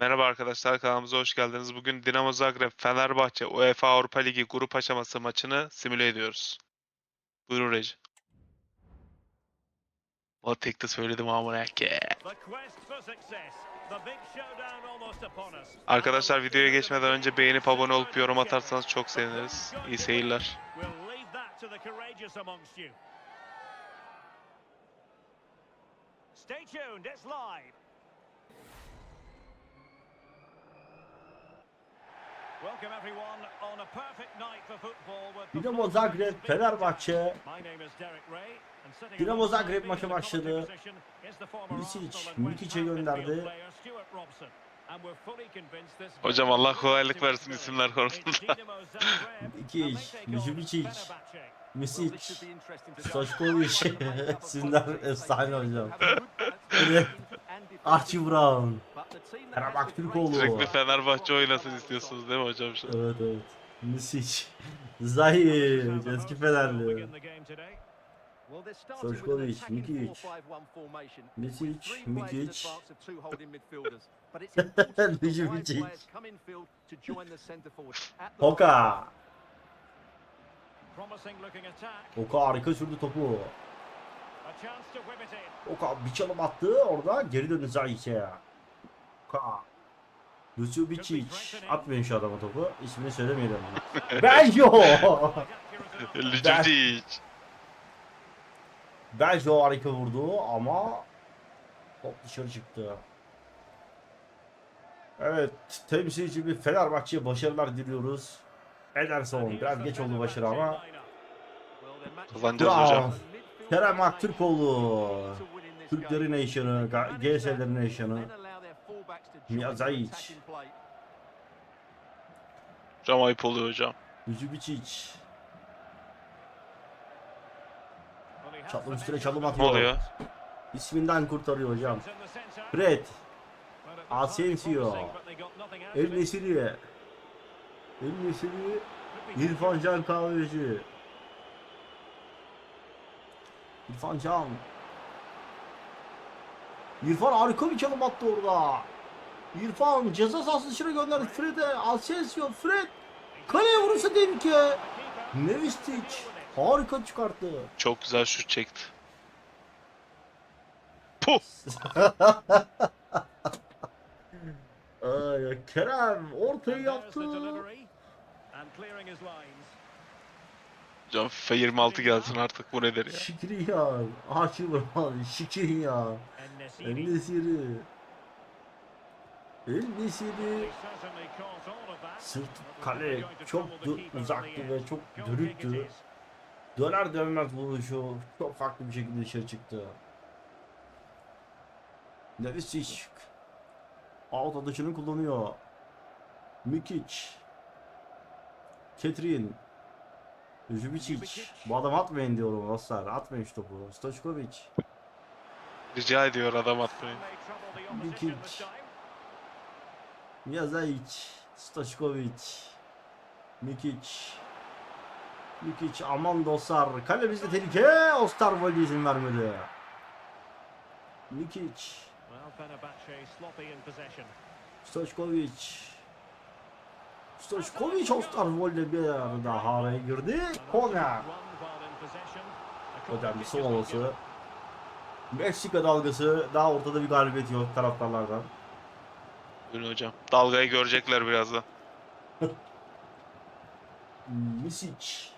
Merhaba arkadaşlar kanalımıza hoş geldiniz. Bugün Dinamo Zagreb Fenerbahçe UEFA Avrupa Ligi grup aşaması maçını simüle ediyoruz. Buyurun Reji. O tek de söyledim amına. Arkadaşlar videoya geçmeden önce beğenip abone olup yorum atarsanız çok seviniriz. İyi seyirler. Stay tuned, it's live. Dinamo Zagreb, Fenerbahçe. Dinamo Zagreb maça başladı. Mikic'e Ham gönderdi. Hocam Allah kolaylık versin isimler konusunda. Micic, Fenerbahçe. Misic, Stoşkovic. Sizler efsane hocam. Archie Brown. Kerem Aktürkoğlu. Sürekli Fenerbahçe oynasın istiyorsunuz değil mi hocam? şu an? Evet evet. Misic. Zahir. Eski Fenerli. Stoşkovic, Mikic. Misic, Mikic. Hoka. Promising looking attack. Hoka harika sürdü topu. Hoka bir çalım attı orada geri döndü Zahic'e. Hoka. Lucio Bicic. Atmayın şu adama topu. İsmini söylemeyelim. Beljo. Lücücic. Beljo harika vurdu ama top dışarı çıktı. Evet, temsilci bir Fenerbahçe'ye başarılar diliyoruz. Ederson biraz geç oldu başarı ama Kazanacağız Bravo. hocam. Kerem Aktürkoğlu. Türklerin eşyanı, GS'lerin eşyanı. Miyazayic. Hocam ayıp oluyor hocam. Yüzü Bicic. Çalım üstüne çalım Ne atıyor. oluyor? İsminden kurtarıyor hocam. Fred. Asensio. El Nesiri. El Nesiri. İrfan Can Kahveci. İrfan Can. İrfan harika bir çalım attı orada. İrfan ceza sahası dışına gönderdi Fred'e. Asensio Fred. Kaleye vurursa tehlike. Nevistic. Harika çıkarttı. Çok güzel şut çekti. Puh! Ay, Kerem ortayı yaptı. Hocam FIFA 26 gelsin artık bu nedir ya? Şikriyan. Haşim Rahman. Şikriyan. El Nesiri. El Nesiri. Sırt kale çok uzaktı ve çok dürüktü. Döner dönmez vuruşu çok farklı bir şekilde dışarı çıktı. Nevisic. Out atışını kullanıyor. Mikic. Ketrin. Jubicic. Bu adam atmayın diyorum dostlar. Atmayın şu topu. Stoşkovic. Rica ediyor adam atmayın. Mikic. Miyazayic. Stoşkovic. Mikic. Mikic aman dostlar. Kale bizde tehlike. Osterwolde izin vermedi. Mikic. Stoşkovic. Stoşkovic Osterwolde bir daha araya girdi. Corner. Hocam bir son olası. Meksika dalgası. Daha ortada bir galibiyet yok taraftarlardan. Buyurun hocam. Dalgayı görecekler birazdan. Misic.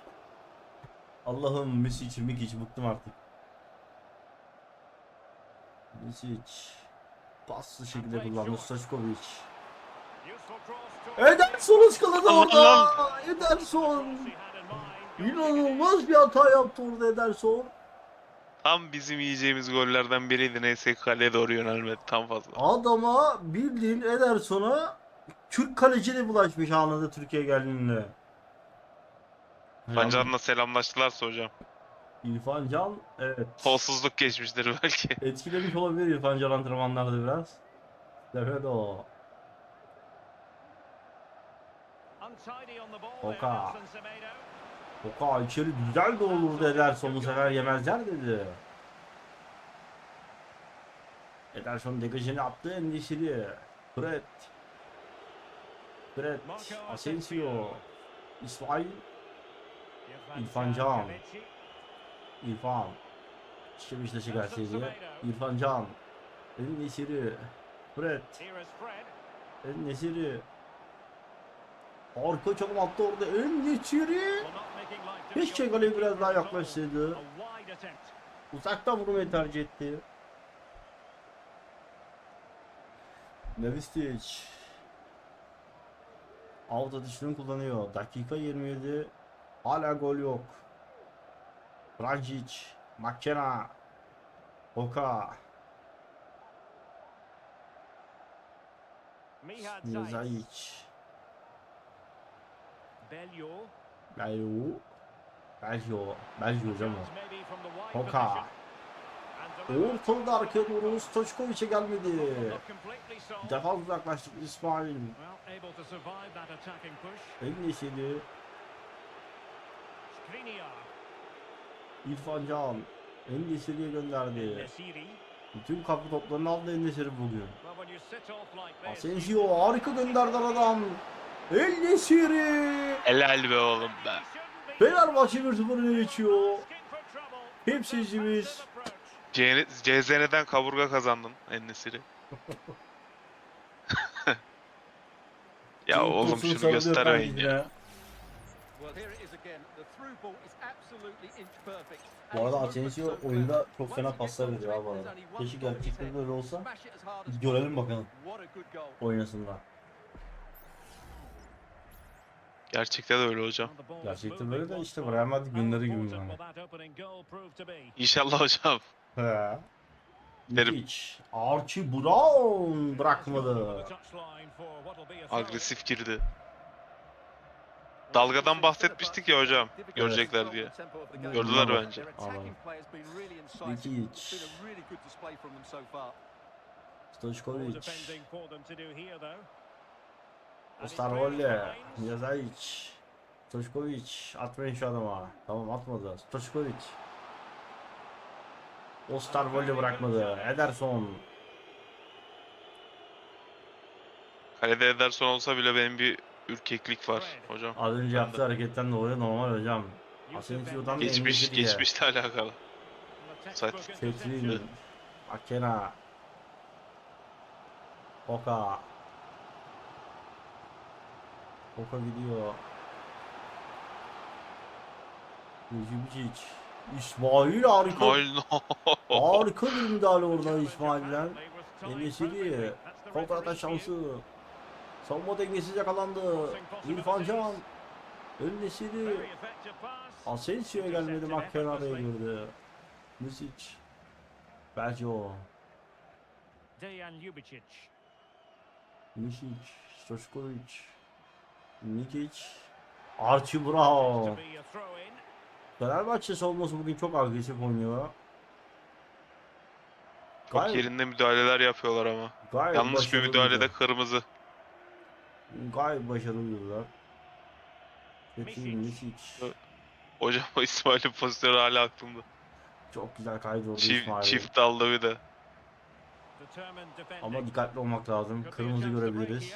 Allah'ım Misic, Mikic bıktım artık. Misic. Paslı şekilde kullandı Stoşkovic. Ederson ıskaladı orada. Ederson. İnanılmaz bir hata yaptı orada Ederson. Tam bizim yiyeceğimiz gollerden biriydi. Neyse kaleye doğru yönelmedi tam fazla. Adama bildiğin Ederson'a Türk kaleciyle bulaşmış anladı Türkiye geldiğinde. Pancar'la selamlaştılarsa hocam. İrfan Can evet. Kolsuzluk geçmiştir belki. Etkilemiş olabilir İrfan Can antrenmanlarda biraz. Demet o. Oka. Oka içeri güzel de olurdu Ederson bu sefer yemezler dedi. Ederson degajını attı endişeli. Fred. Fred. Asensio. İsmail. İrfan Can. İrfan. İşte Beşiktaş'ı karşılayacak. İrfan Can. El Nesiri. Fred. El Nesiri. Arka çalım attı orada. El Nesiri. Keşke the biraz daha yaklaşsaydı. Uzaktan vurmayı tercih etti. Nevistic. Out atışını kullanıyor. Dakika 27. Hala gol yok. Branjic. McKenna. Oka. Mihad Zayt. Hocam o. Maybe from the wide Oka. position. And delivered. Ortada arkaya doğru Stoçkoviç'e gelmedi. Defans uzaklaştık İsmail. En yeşili. İrfan Can. En yeşiliye gönderdi. Bütün kapı toplarını aldı en yeşili bugün. Asensio harika gönderdi adam. El Nesiri. Helal be oğlum be. Fenerbahçe 1-0 öne geçiyor. C- CZN'den kaburga kazandın Ennesiri. ya oğlum şunu göstermeyin ya. Bu arada so oyunda çok fena paslar veriyor abi arada. Keşke gerçekten böyle olsa. Görelim bakalım oynasınlar. Gerçekten de öyle hocam. Gerçekten böyle de işte. Real Madrid günleri gibi yani. İnşallah hocam. He. Derim. Archie Brown bırakmadı. Agresif girdi. Dalgadan bahsetmiştik ya hocam. Görecekler diye. Gördüler bence. Anladım. It's Nikic. been a really good display from them so far. Stoşkovic. Osterwolde. Osterwolde. Yazaic. Stoşkovic. Atmayın şu adama. Tamam atmadı. Stoşkovic. Osterwolde bırakmadı. Ederson. Kalede Ederson olsa bile benim bir ürkeklik var hocam. Az önce yaptığı hareketten dolayı normal hocam. Asensio'dan da Geçmiş, geçmişle alakalı. Fetrin. Akena. Oka. Oka gidiyor. Necimic. İsmail harika. Harika bir müdahale oradan İsmail'den. Enesiri. Kontra atan şansı. Savunma dengesiz yakalandı. İrfan Can. Önnesiri. Asensio'ya gelmedi. Makkena araya girdi. Music. Belgio. Dejan Ljubicic. Misic. Stoşkovic. Nikic. Archie throw-in. Fenerbahçe savunması bugün çok agresif oynuyor. Çok Gayet, yerinde müdahaleler yapıyorlar ama. gayet Yanlış bir müdahalede kırmızı. Gayet başarılıydılar. Hocam o İsmail'in pozisyonu hala aklımda. Çok güzel kaydı orada Çift, İsmail. çift daldı bir de. Ama dikkatli olmak lazım. Kırmızı görebiliriz.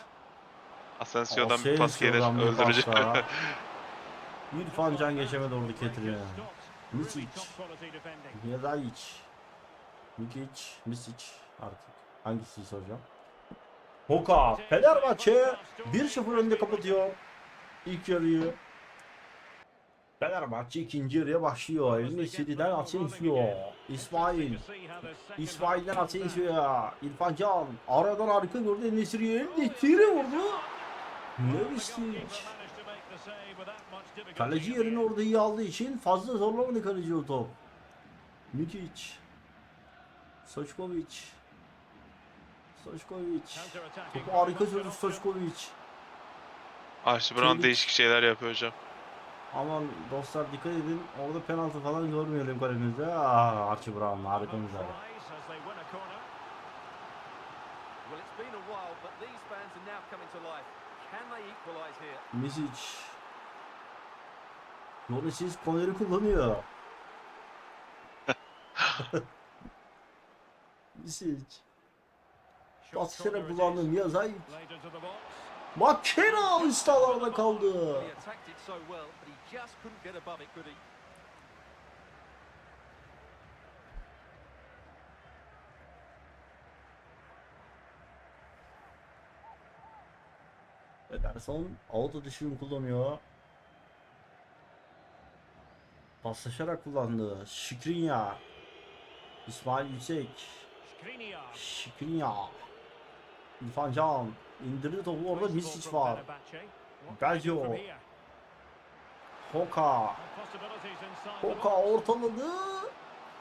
Asensio'dan bir pas gelir pasta. İrfan Can geçemedi orada. Stopped. Misic. Yazaic. Nikic. Misic artık. Hangisi soracağım? Hoka. Fenerbahçe 1-0 önde kapatıyor. İlk yarıyı. Fenerbahçe ikinci yarıya başlıyor. Elini Siri'den Asensio. İsmail. İsmail'den Asensio'ya. İrfan Can. Aradan harika gördü. Elini Siri'ye. Siri vurdu. Nevisic. Kaleci yerini orada iyi aldığı için fazla zorlamadı kaleci o top. Nikic. Soçkovic. Soçkovic. Topu harika sürdü Soçkovic. Archie Brown değişik şeyler yapıyor hocam. Aman dostlar dikkat edin. Orada penaltı falan görmeyelim kalemizde. Ah Archie Brown harika müdahale. Well, it's been a while, but these fans are now coming to life. Misic. Yonisiz Conner'i kullanıyor. Misic. İçeri kullandı box. Makena ıstalarda kaldı. Well, he attacked it so well, but he just couldn't get above it, could he? Ederson auto düşürüm kullanıyor. Paslaşarak kullandı. Şikrinya. İsmail Yüksek. Şikrinya. İrfan Can. indirdi topu orada Misic var. Belgio. Hoka. Hoka ortaladı.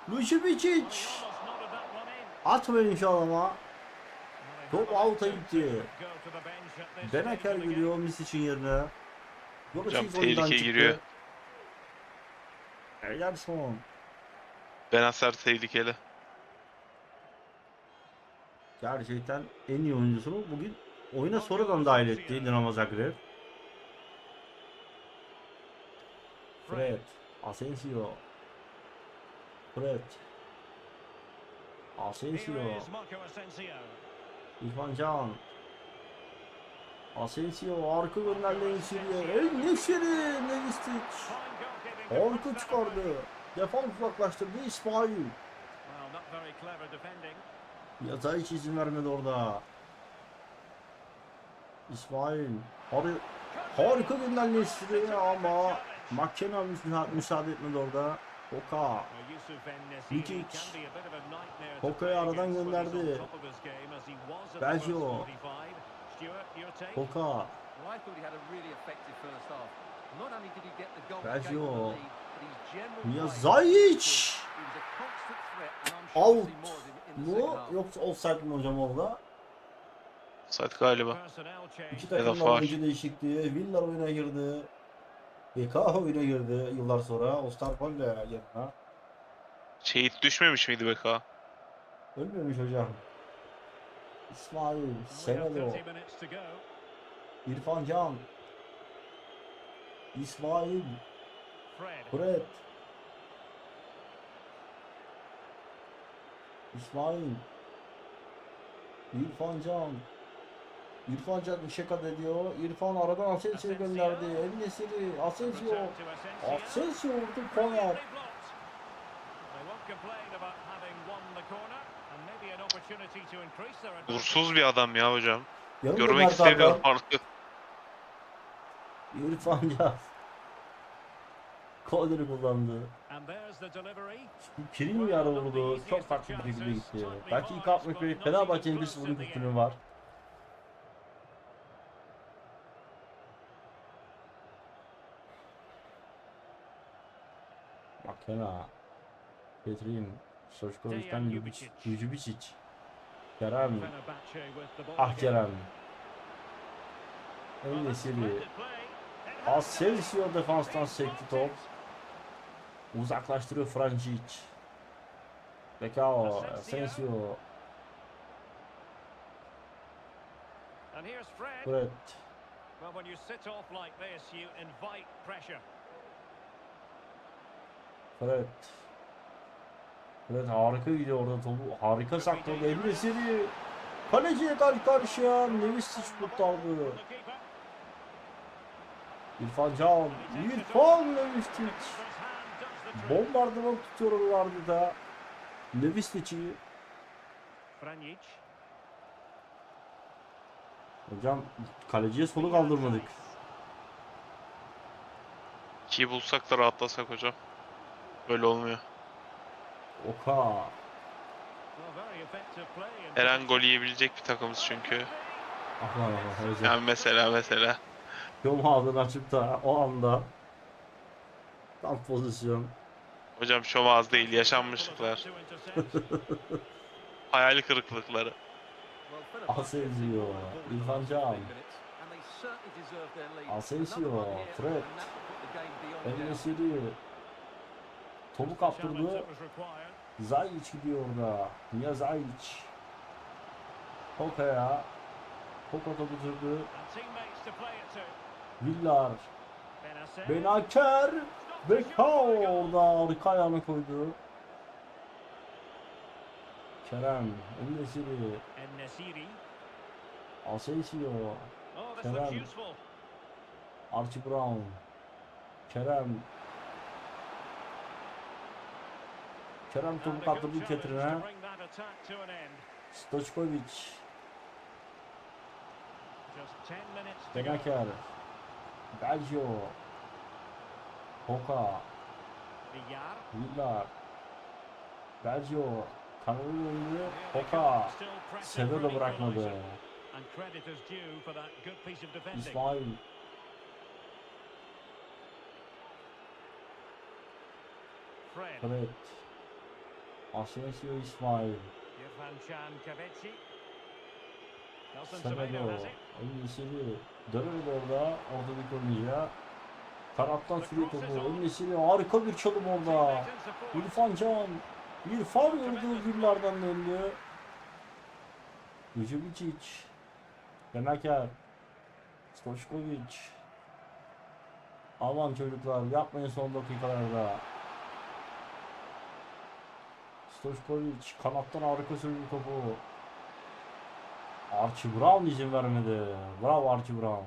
İn. Atmayın şu adama. Top elected gitti. Benaker geliyor Misic'in yerine. Hocam tehlikeye giriyor. Ederson. Benacer tehlikeli. Gerçekten en iyi oyuncusunu bugün oyuna sonradan dahil etti Dinamo Zagreb. Fred, Asensio. Fred. Asensio. İrfan Can. Asensio arka gönderdi Nesiri'ye. El Nesiri, goalkeeping. Harika çıkardı. Defans uzaklaştırdı İsmail. Yatağı hiç izin vermedi orada. İsmail. Har harika gönderdi Nesiri ama müsa müsaade etmedi orada. Oka. Well, Yusuf En-Nesyri Mikic. Hoka'yı aradan gönderdi. top of his game as he was at the Belgio. first 45. Stuart, your take? Oka. Well, I thought he had a really effective first half. Not only did he get the goal to Belgio. gain the lead, but his general Mia play Zajic. was good. He was a constant threat, and I'm sure we'll Out mu yoksa offside mi hocam orada? Saat galiba. İki Ya da takım faul. oyuncu değişikliği. Villar oyuna girdi. BK oyuna girdi yıllar sonra. Osterwolde yanına. Şehit düşmemiş miydi Beka? Ölmemiş hocam. İsmail, We have Semedo, 30 minutes to go. İrfan Can, İsmail. Fred, İsmail, İrfan Can, İrfan Can işe kat ediyor. İrfan aradan Asensio'yu gönderdi. El Nesiri, Asensio, Asensio. Asensio vurdu advantage. Vursuz bir adam ya hocam. Yanında Görmek istemiyorum artık. İrfan Can. Korneri kullandı. Kirin bir ara vurdu. Çok farklı bir şekilde gitti. Belki ilk atmak bir Fenerbahçe'nin bir sıfırlık var. Makena. Petrin. Soşkoviç'ten Dejan Ljubicic. Ljubicic. Ljubicic. Kerem. Fenerbahce with the ball Ah again. Kerem. Well, El that's Nesiri. splendid play. It has to be. Asensio defanstan sekti top. Uzaklaştırıyor Francic. Bekao. Asensio. Fred. Well, when you sit off like this, you invite pressure. Fred. Fred harika gidiyor orada topu. Harika sakladı. El Nesiri. Kaleciye karşı karşıya. Nevisic kurtardı. İrfan Can. İrfan Nevisic. Bombardıman tutuyorlardı da. Nevisic'i. Franjic. Hocam kaleciye solu kaldırmadık. İkiyi bulsak da rahatlasak hocam. Böyle olmuyor. Oka. Her an gol yiyebilecek bir takımız çünkü. Aman aman hocam. Yani mesela mesela. Yom ağzını açıp da o anda tam pozisyon. Hocam şom az değil yaşanmışlıklar. Hayal kırıklıkları. Asensio, İrfan Can. 15 minutes, and they certainly deserved their lead. Asensio, Fred. and Challenge kaptırdı. Zayic gidiyor orada. Mia Zayic. Koka'ya. Koka topu sürdü. Villar. Benaker. Bekao orada arka ayağını koydu. Kerem. En-Nesyri. Asensio. Oh, Kerem. Archie Brown. Kerem. Kerem And a topu good kaptırdı challenge Ketrine. Stoçkovic. Just 10 minutes to go. Benaker. Belgio. Hoka. Villar. Villar. Belgio. Kanalı döndü. Here they Hoka. for de bırakmadı. İsmail. Fred. Asensio İsmail. Semedo. Has it. Enesiri. Dönüyor orada. Ortadaki oyuncuya. Kanattan sürüyor topu. Enesiri harika bir çalım orada. İrfan Can. İrfan vurdu güllerden döndü. Yücebicic. Benaker. Stoşkovic. Aman çocuklar yapmayın son dakikalarda. Stoşkovic kanattan harika sürdü topu. Archie Brown izin vermedi. Bravo Archie Brown.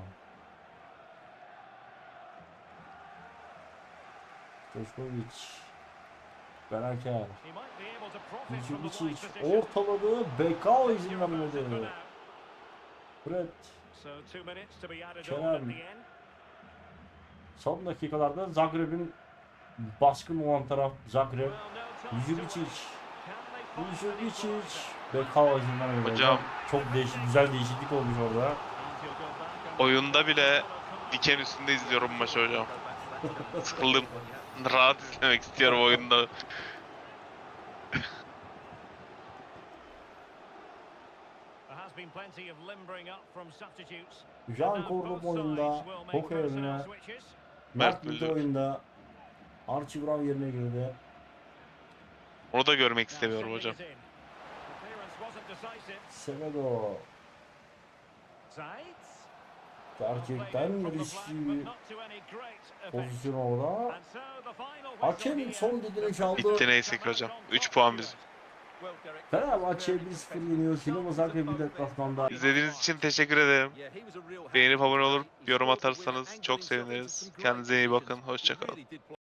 Stoşkovic. Benaker. He might be able to profit from the wide Yücebicic position. ortaladı. Bekao izin vermedi. Fred. Kerem. Son dakikalarda Zagreb'in baskın olan taraf Zagreb. Well, an Yücebicic. equaliser? Bekao izin vermedi. Hocam. Çok değişik, güzel değişiklik olmuş orada. Oyunda bile diken üstünde izliyorum maçı hocam. Sıkıldım. Rahat izlemek istiyorum oyunda. Jean both oyunda. Hoka yerine. Mert Müldür. oyunda. Archie Brown yerine girdi. Onu da görmek istemiyorum hocam. Semedo. Gerçekten riskli pozisyon orada. Hakem son düdüğünü çaldı. Bitti neyse ki hocam. 3 puan bizim. Fenerbahçe 1-0 yeniyor. Dinamo Zagreb bir deplasmanda. İzlediğiniz için teşekkür ederim. Beğenip abone olur, yorum atarsanız çok seviniriz. Kendinize iyi bakın. Hoşçakalın.